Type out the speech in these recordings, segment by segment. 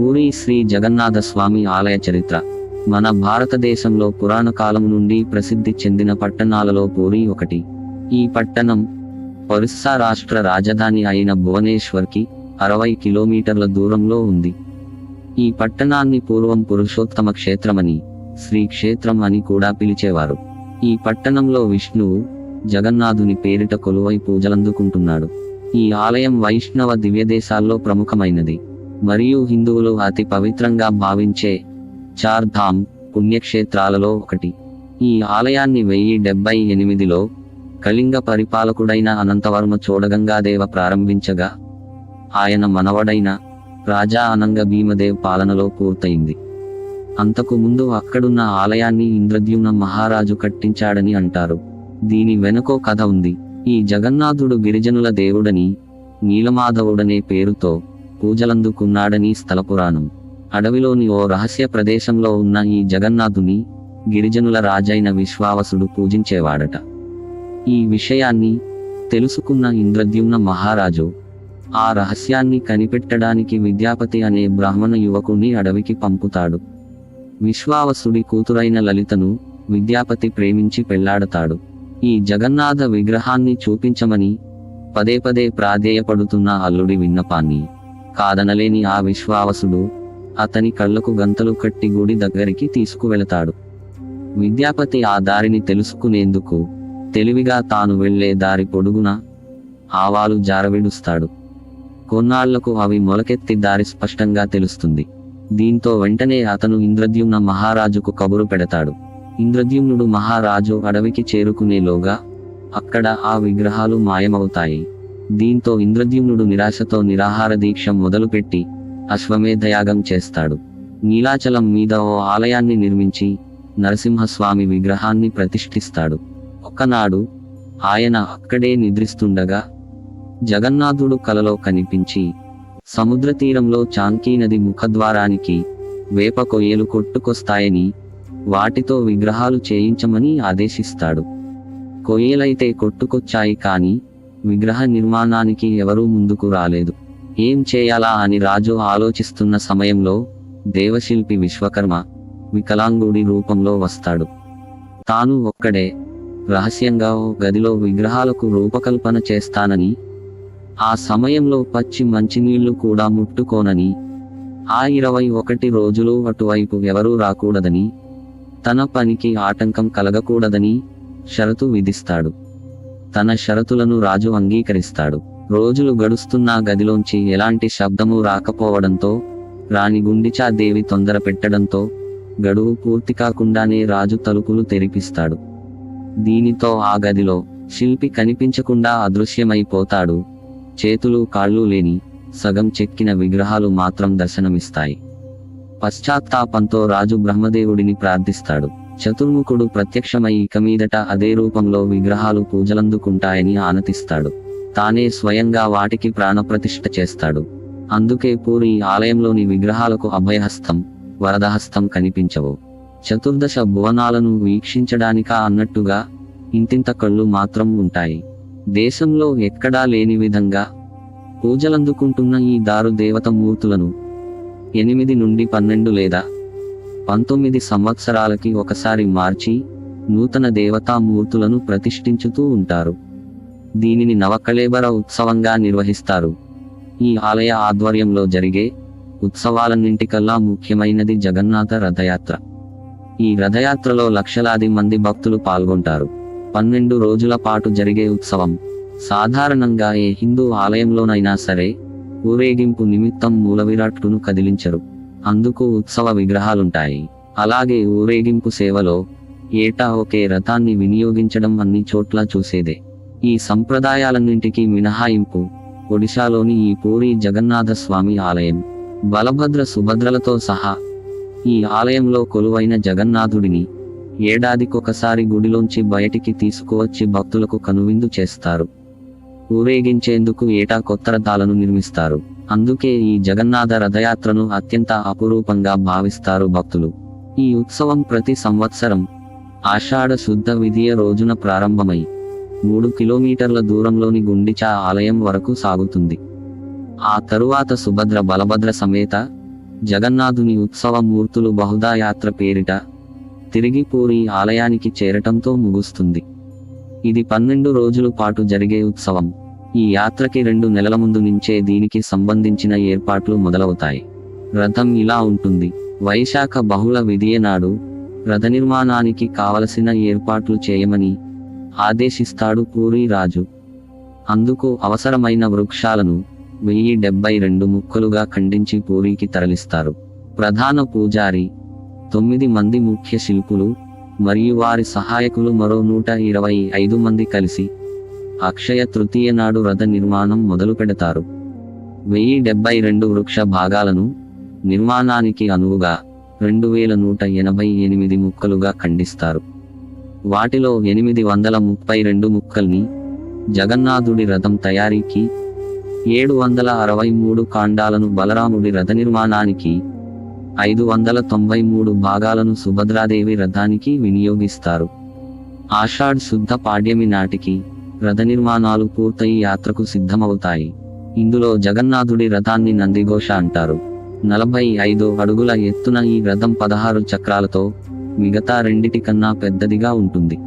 పూరి శ్రీ జగన్నాథ స్వామి ఆలయ చరిత్ర. మన భారతదేశంలో పురాణకాలం నుండి ప్రసిద్ధి చెందిన పట్టణాలలో పూరి ఒకటి. ఈ పట్టణం ఒరిస్సా రాష్ట్ర రాజధాని అయిన భువనేశ్వర్కి అరవై కిలోమీటర్ల దూరంలో ఉంది. ఈ పట్టణాన్ని పూర్వం పురుషోత్తమ క్షేత్రమని శ్రీ క్షేత్రం అని కూడా పిలిచేవారు. ఈ పట్టణంలో విష్ణువు జగన్నాథుని పేరిట కొలువై పూజలందుకుంటున్నాడు. ఈ ఆలయం వైష్ణవ దివ్యదేశాల్లో ప్రముఖమైనది. మరియు హిందువులు అతి పవిత్రంగా భావించే చార్ధామ్ పుణ్యక్షేత్రాలలో ఒకటి. ఈ ఆలయాన్ని వెయ్యి డెబ్బై ఎనిమిదిలో కళింగ పరిపాలకుడైన అనంతవర్మ చోడగంగాదేవ ప్రారంభించగా ఆయన మనవడైన రాజా అనంగ భీమదేవ్ పాలనలో పూర్తయింది. అంతకు ముందు అక్కడున్న ఆలయాన్ని ఇంద్రద్యుమ్న మహారాజు కట్టించాడని అంటారు. దీని వెనుకో కథ ఉంది. ఈ జగన్నాథుడు గిరిజనుల దేవుడని నీలమాధవుడనే పేరుతో పూజలందుకున్నాడని స్థల పురాణం. అడవిలోని ఓ రహస్య ప్రదేశంలో ఉన్న ఈ జగన్నాథుని గిరిజనుల రాజైన విశ్వావసుడు పూజించేవాడట. ఈ విషయాన్ని తెలుసుకున్న ఇంద్రద్యుమ్న మహారాజు ఆ రహస్యాన్ని కనిపెట్టడానికి విద్యాపతి అనే బ్రాహ్మణ యువకుణ్ణి అడవికి పంపుతాడు. విశ్వావసుడి కూతురైన లలితను విద్యాపతి ప్రేమించి పెళ్ళాడతాడు. ఈ జగన్నాథ విగ్రహాన్ని చూపించమని పదే పదే ప్రాధేయపడుతున్న అల్లుడి విన్నపాన్ని కాదనలేని ఆ విశ్వావసుడు అతని కళ్ళకు గంతలు కట్టి గుడి దగ్గరికి తీసుకువెళతాడు. విద్యాపతి ఆ దారిని తెలుసుకునేందుకు తెలివిగా తాను వెళ్ళే దారి పొడుగున ఆవాలు జారవిడుస్తాడు. కొన్నాళ్ళకు అవి మొలకెత్తి దారి స్పష్టంగా తెలుస్తుంది. దీంతో వెంటనే అతను ఇంద్రద్యుమ్న మహారాజుకు కబురు పెడతాడు. ఇంద్రద్యుమ్నుడు మహారాజు అడవికి చేరుకునేలోగా అక్కడ ఆ విగ్రహాలు మాయమవుతాయి. దీంతో ఇంద్రద్యుమ్నుడు నిరాశతో నిరాహార దీక్ష మొదలుపెట్టి అశ్వమేధయాగం చేస్తాడు. నీలాచలం మీద ఓ ఆలయాన్ని నిర్మించి నరసింహస్వామి విగ్రహాన్ని ప్రతిష్ఠిస్తాడు. ఒకనాడు ఆయన అక్కడే నిద్రిస్తుండగా జగన్నాథుడు కలలో కనిపించి సముద్ర తీరంలో చాంకీ నది ముఖద్వారానికి వేప కొయ్యలు కొట్టుకొస్తాయని వాటితో విగ్రహాలు చేయించమని ఆదేశిస్తాడు. కొయ్యలైతే కొట్టుకొచ్చాయి కాని విగ్రహ నిర్మాణానికి ఎవరూ ముందుకు రాలేదు. ఏం చేయాలా అని రాజు ఆలోచిస్తున్న సమయంలో దేవశిల్పి విశ్వకర్మ వికలాంగుడి రూపంలో వస్తాడు. తాను ఒక్కడే. రహస్యంగా ఓ గదిలో విగ్రహాలకు రూపకల్పన చేస్తానని ఆ సమయంలో పచ్చి మంచినీళ్ళు కూడా ముట్టుకోనని ఆ ఇరవై ఒకటి రోజులు అటువైపు ఎవరూ రాకూడదని తన పనికి ఆటంకం కలగకూడదని షరతు విధిస్తాడు. తన షరతులను రాజు అంగీకరిస్తాడు. రోజులు గడుస్తున్నా గదిలోంచి ఎలాంటి శబ్దము రాకపోవడంతో రాణి గుండిచాదేవి తొందర పెట్టడంతో గడువు పూర్తి కాకుండానే రాజు తలుపులు తెరిపిస్తాడు. దీనితో ఆ గదిలో శిల్పి కనిపించకుండా అదృశ్యమైపోతాడు. చేతులు కాళ్ళు లేని సగం చెక్కిన విగ్రహాలు మాత్రం దర్శనమిస్తాయి. పశ్చాత్తాపంతో రాజు బ్రహ్మదేవుడిని ప్రార్థిస్తాడు. చతుర్ముఖుడు ప్రత్యక్షమై ఇక మీదట అదే రూపంలో విగ్రహాలు పూజలందుకుంటాయని ఆనతిస్తాడు. తానే స్వయంగా వాటికి ప్రాణప్రతిష్ఠ చేస్తాడు. అందుకే పూరి ఆలయంలోని విగ్రహాలకు అభయహస్తం వరదహస్తం కనిపించవు. చతుర్దశ భువనాలను వీక్షించడానికా అన్నట్టుగా ఇంతింత కళ్ళు మాత్రం ఉంటాయి. దేశంలో ఎక్కడా లేని విధంగా పూజలందుకుంటున్న ఈ దారు దేవత మూర్తులను ఎనిమిది నుండి పన్నెండు లేదా పంతొమ్మిది సంవత్సరాలకి ఒకసారి మార్చి నూతన దేవతామూర్తులను ప్రతిష్ఠించుతూ ఉంటారు. దీనిని నవకళేబర ఉత్సవంగా నిర్వహిస్తారు. ఈ ఆలయ ఆధ్వర్యంలో జరిగే ఉత్సవాలన్నింటికల్లా ముఖ్యమైనది జగన్నాథ రథయాత్ర. ఈ రథయాత్రలో లక్షలాది మంది భక్తులు పాల్గొంటారు. పన్నెండు రోజుల పాటు జరిగే ఉత్సవం. సాధారణంగా ఏ హిందూ ఆలయంలోనైనా సరే ఊరేగింపు నిమిత్తం మూలవిరాట్టును కదిలించరు. అందుకు ఉత్సవ విగ్రహాలుంటాయి. అలాగే ఊరేగింపు సేవలో ఏటా ఒకే రథాన్ని వినియోగించడం అన్ని చోట్ల చూసేదే. ఈ సంప్రదాయాలన్నింటికీ మినహాయింపు. ఒడిశాలోని ఈ పూరి జగన్నాథ స్వామి ఆలయం బలభద్ర సుభద్రలతో సహా ఈ ఆలయంలో కొలువైన జగన్నాథుడిని ఏడాదికొకసారి గుడిలోంచి బయటికి తీసుకువచ్చి భక్తులకు కనువిందు చేస్తారు. ఊరేగించేందుకు ఏటా కొత్త రథాలను నిర్మిస్తారు. అందుకే ఈ జగన్నాథ రథయాత్రను అత్యంత అపురూపంగా భావిస్తారు భక్తులు. ఈ ఉత్సవం ప్రతి సంవత్సరం ఆషాఢ శుద్ధ విధియ రోజున ప్రారంభమై మూడు కిలోమీటర్ల దూరంలోని గుండిచా ఆలయం వరకు సాగుతుంది. ఆ తరువాత సుభద్ర బలభద్ర సమేత జగన్నాథుని ఉత్సవ మూర్తులు బహుదా యాత్ర పేరిట తిరిగి పూరి ఆలయానికి చేరటంతో ముగుస్తుంది. ఇది పన్నెండు రోజుల పాటు జరిగే ఉత్సవం. ఈ యాత్రకి రెండు నెలల ముందు నుంచే దీనికి సంబంధించిన ఏర్పాట్లు మొదలవుతాయి. రథం ఇలా ఉంటుంది. వైశాఖ బహుళ విధియ నాడు రథ నిర్మాణానికి కావలసిన ఏర్పాట్లు చేయమని ఆదేశిస్తాడు పూరి రాజు. అందుకు అవసరమైన వృక్షాలను వెయ్యి డెబ్బై రెండు ముక్కలుగా ఖండించి పూరికి తరలిస్తారు. ప్రధాన పూజారి తొమ్మిది మంది ముఖ్య శిల్పులు మరియు వారి సహాయకులు మరో నూట ఇరవై ఐదు మంది కలిసి అక్షయ తృతీయ నాడు రథ నిర్మాణం మొదలు పెడతారు. వెయ్యి డెబ్బై రెండు వృక్ష భాగాలను నిర్మాణానికి అనువుగా రెండు వేల నూట ఎనభై ఎనిమిది ముక్కలుగా ఖండిస్తారు. వాటిలో ఎనిమిది వందల ముప్పై రెండు ముక్కల్ని జగన్నాథుడి రథం తయారీకి ఏడు వందల అరవై మూడు కాండాలను బలరాముడి రథ నిర్మాణానికి ఐదు వందల తొంభై మూడు భాగాలను సుభద్రాదేవి రథానికి వినియోగిస్తారు. ఆషాఢ్ శుద్ధ పాడ్యమి నాటికి రథ నిర్మాణాలు పూర్తయి యాత్రకు సిద్ధమవుతాయి. ఇందులో జగన్నాథుడి రథాన్ని నందిఘోష అంటారు. నలభై ఐదు అడుగుల ఎత్తున ఈ రథం పదహారు చక్రాలతో మిగతా రెండిటి కన్నా పెద్దదిగా ఉంటుంది.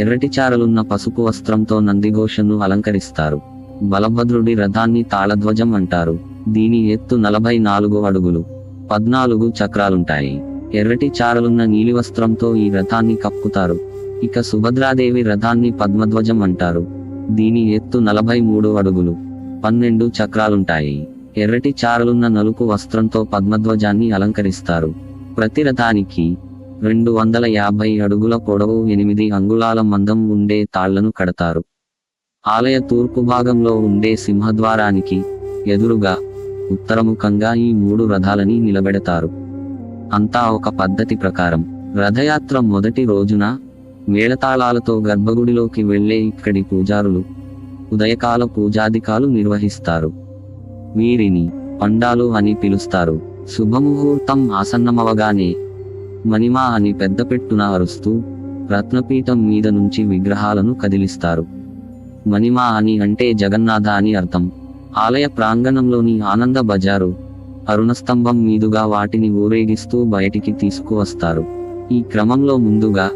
ఎర్రటి చారలున్న పసుపు వస్త్రంతో నందిఘోషను అలంకరిస్తారు. బలభద్రుడి రథాన్ని తాళధ్వజం అంటారు. దీని ఎత్తు నలభై నాలుగు అడుగులు పద్నాలుగు చక్రాలుంటాయి. ఎర్రటి చారలున్న నీలి వస్త్రంతో ఈ రథాన్ని కప్పుతారు. ఇక సుభద్రాదేవి రథాన్ని పద్మధ్వజం అంటారు. దీని ఎత్తు నలభై మూడు అడుగులు. పన్నెండు చక్రాలుంటాయి. ఎర్రటి చారలున్న నలుపు వస్త్రంతో పద్మధ్వజాన్ని అలంకరిస్తారు. ప్రతి రథానికి రెండు వందల యాభై అడుగుల పొడవు ఎనిమిది అంగుళాల మందం ఉండే తాళ్ళను కడతారు. ఆలయ తూర్పు భాగంలో ఉండే సింహద్వారానికి ఎదురుగా ఉత్తరముఖంగా ఈ మూడు రథాలని నిలబెడతారు. అంతా ఒక పద్ధతి ప్రకారం. రథయాత్ర మొదటి రోజున మేళతాళాలతో గర్భగుడిలోకి వెళ్ళే ఇక్కడి పూజారులు ఉదయకాల పూజాధికాలు నిర్వహిస్తారు. వీరిని పండాలు అని పిలుస్తారు. శుభముహూర్తం ఆసన్నమవగానే మణిమా అని పెద్ద పెట్టున అరుస్తూ రత్నపీఠం మీద నుంచి విగ్రహాలను కదిలిస్తారు. మణిమా అని అంటే జగన్నాథ అని అర్థం. ఆలయ ప్రాంగణంలోని ఆనంద బజారు అరుణస్తంభం మీదుగా వాటిని ఊరేగిస్తూ బయటికి తీసుకువస్తారు. ఈ క్రమంలో ముందుగా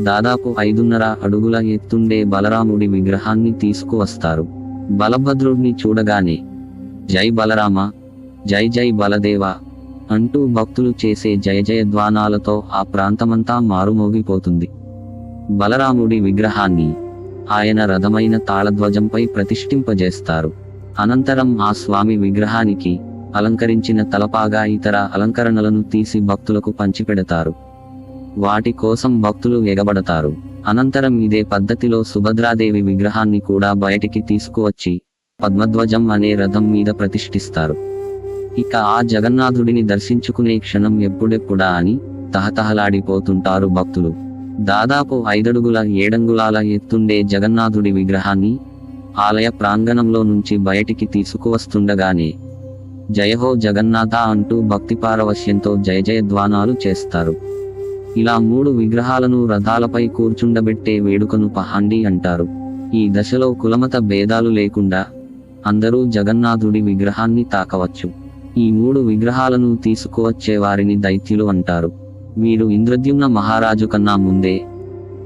దాదాపు ఐదున్నర అడుగుల ఎత్తుండే బలరాముడి విగ్రహాన్ని తీసుకువస్తారు. బలభద్రుడిని చూడగానే జై బలరామ జై జై బలదేవ అంటూ భక్తులు చేసే జయ జయధ్వానాలతో ఆ ప్రాంతమంతా మారుమోగిపోతుంది. బలరాముడి విగ్రహాన్ని ఆయన రథమైన తాళధ్వజంపై ప్రతిష్ఠింపజేస్తారు. అనంతరం ఆ స్వామి విగ్రహానికి అలంకరించిన తలపాగా ఇతర అలంకరణలను తీసి భక్తులకు పంచిపెడతారు. వాటి కోసం భక్తులు ఎగబడతారు. అనంతరం ఇదే పద్ధతిలో సుభద్రాదేవి విగ్రహాన్ని కూడా బయటికి తీసుకువచ్చి పద్మధ్వజం అనే రథం మీద ప్రతిష్ఠిస్తారు. ఇక ఆ జగన్నాథుడిని దర్శించుకునే క్షణం ఎప్పుడెప్పుడా అని తహతహలాడిపోతుంటారు భక్తులు. దాదాపు ఐదడుగుల ఏడంగులాల ఎత్తుండే జగన్నాథుడి విగ్రహాన్ని ఆలయ ప్రాంగణంలో నుంచి బయటికి తీసుకువస్తుండగానే జయహో జగన్నాథ అంటూ భక్తి పారవశ్యంతో జయ జయధ్వానాలు చేస్తారు. ఇలా మూడు విగ్రహాలను రథాలపై కూర్చుండబెట్టే వేడుకను పహాండి అంటారు. ఈ దశలో కులమత భేదాలు లేకుండా అందరూ జగన్నాథుడి విగ్రహాన్ని తాకవచ్చు. ఈ మూడు విగ్రహాలను తీసుకువచ్చే వారిని దైత్యులు అంటారు. వీరు ఇంద్రద్యుమ్న మహారాజు కన్నా ముందే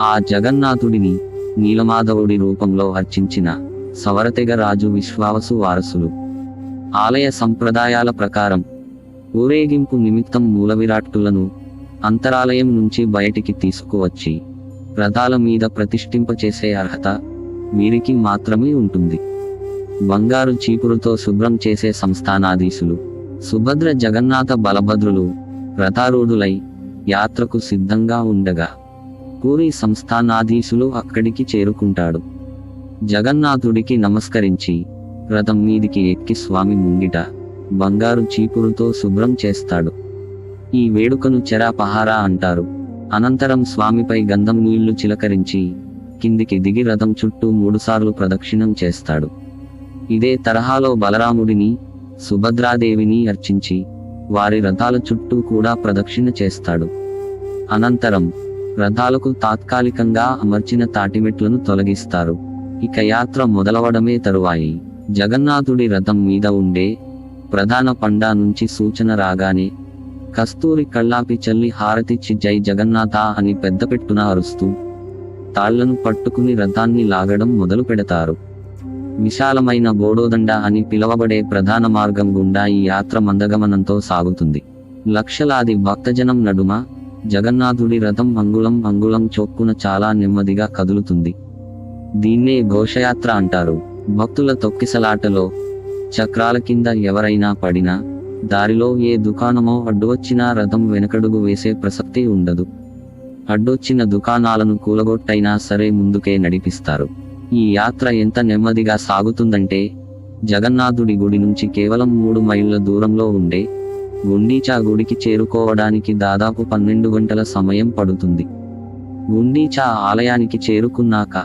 ఆ జగన్నాథుడిని నీలమాధవుడి రూపంలో అర్చించిన సవరతెగ రాజు విశ్వావసు వారసులు. ఆలయ సంప్రదాయాల ప్రకారం ఊరేగింపు నిమిత్తం మూలవిరాట్టులను అంతరాలయం నుంచి బయటికి తీసుకువచ్చి రథాల మీద ప్రతిష్ఠింపచేసే అర్హత వీరికి మాత్రమే ఉంటుంది. బంగారు చీపురుతో శుభ్రం చేసే సంస్థానాధీశులు సుభద్ర జగన్నాథ బలభద్రులు రథారూఢులై యాత్రకు సిద్ధంగా ఉండగా పూరి సంస్థానాధీశులు అక్కడికి చేరుకుంటాడు. జగన్నాథుడికి నమస్కరించి రథం మీదికి ఎక్కి స్వామి ముంగిట బంగారు చీపురుతో శుభ్రం చేస్తాడు. ఈ వేడుకను చెరాపహారా అంటారు. అనంతరం స్వామిపై గంధం నీళ్ళు చిలకరించి కిందికి దిగి రథం చుట్టూ మూడుసార్లు ప్రదక్షిణం చేస్తాడు. ఇదే తరహాలో బలరాముడిని సుభద్రాదేవిని అర్చించి వారి రథాల చుట్టూ కూడా ప్రదక్షిణ చేస్తాడు. అనంతరం రథాలకు తాత్కాలికంగా అమర్చిన తాటిమెట్లను తొలగిస్తారు. ఇక యాత్ర మొదలవడమే తరువాయి. జగన్నాథుడి రథం మీద ఉండే ప్రధాన పండా నుంచి సూచన రాగానే కస్తూరి కళ్ళాపి చల్లి హారతిచ్చి జై జగన్నాథ అని పెద్దపెట్టున అరుస్తూ తాళ్ళను పట్టుకుని రథాన్ని లాగడం మొదలు పెడతారు. విశాలమైన బోడోదండ అని పిలవబడే ప్రధాన మార్గం గుండా ఈ యాత్ర మందగమనంతో సాగుతుంది. లక్షలాది భక్తజనం నడుమ జగన్నాథుడి రథం అంగుళం అంగుళం చొప్పున చాలా నెమ్మదిగా కదులుతుంది. దీన్నే ఘోషయాత్ర అంటారు. భక్తుల తొక్కిసలాటలో చక్రాల కింద ఎవరైనా పడినా దారిలో ఏ దుకాణమో అడ్డువచ్చినా రథం వెనకడుగు వేసే ప్రసక్తి ఉండదు. అడ్డొచ్చిన దుకాణాలను కూలగొట్టైనా సరే ముందుకే నడిపిస్తారు. ఈ యాత్ర ఎంత నెమ్మదిగా సాగుతుందంటే జగన్నాథుడి గుడి నుంచి కేవలం మూడు మైళ్ళ దూరంలో ఉండే గుండీచా గుడికి చేరుకోవడానికి దాదాపు పన్నెండు గంటల సమయం పడుతుంది. గుండీచా ఆలయానికి చేరుకున్నాక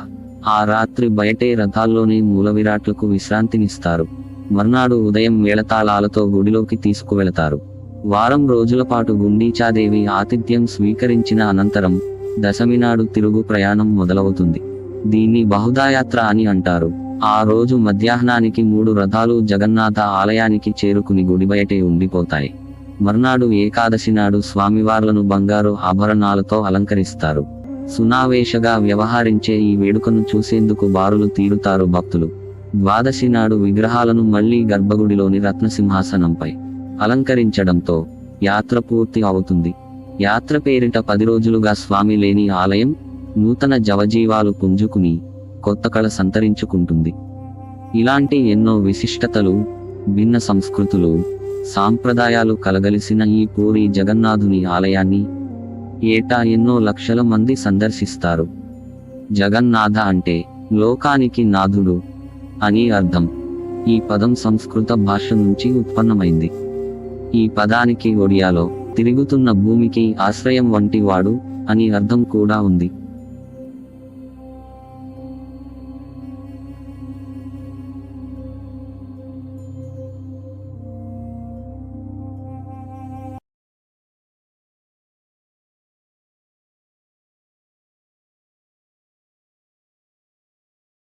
ఆ రాత్రి బయటే రథాల్లోనే మూలవిరాట్లకు విశ్రాంతినిస్తారు. మర్నాడు ఉదయం మేళతాళాలతో గుడిలోకి తీసుకువెళతారు. వారం రోజుల పాటు గుండీచాదేవి ఆతిథ్యం స్వీకరించిన అనంతరం దశమి నాడు తిరుగు ప్రయాణం మొదలవుతుంది. దీన్ని బహుదాయాత్ర అని అంటారు. ఆ రోజు మధ్యాహ్నానికి మూడు రథాలు జగన్నాథ ఆలయానికి చేరుకుని గుడి బయటే ఉండిపోతాయి. మర్నాడు ఏకాదశి నాడు స్వామివార్లను బంగారు ఆభరణాలతో అలంకరిస్తారు. సునావేశగా వ్యవహరించే ఈ వేడుకను చూసేందుకు బారులు తీరుతారు భక్తులు. ద్వాదశి నాడు విగ్రహాలను మళ్ళీ గర్భగుడిలోని రత్నసింహాసనంపై అలంకరించడంతో యాత్ర పూర్తి అవుతుంది. యాత్ర పేరిట పది రోజులుగా స్వామి లేని ఆలయం నూతన జవజీవాలు పుంజుకుని కొత్త కళ సంతరించుకుంటుంది. ఇలాంటి ఎన్నో విశిష్టతలు భిన్న సంస్కృతులు సాంప్రదాయాలు కలగలిసిన ఈ పూరి జగన్నాథుని ఆలయాన్ని ఏటా ఎన్నో లక్షల మంది సందర్శిస్తారు. జగన్నాథ అంటే లోకానికి నాథుడు. అని అర్థం. ఈ పదం సంస్కృత భాష నుంచి ఉత్పన్నమైంది. ఈ పదానికి ఒడియాలో తిరుగుతున్న భూమికి ఆశ్రయం వంటి వాడు అని అర్థం కూడా ఉంది.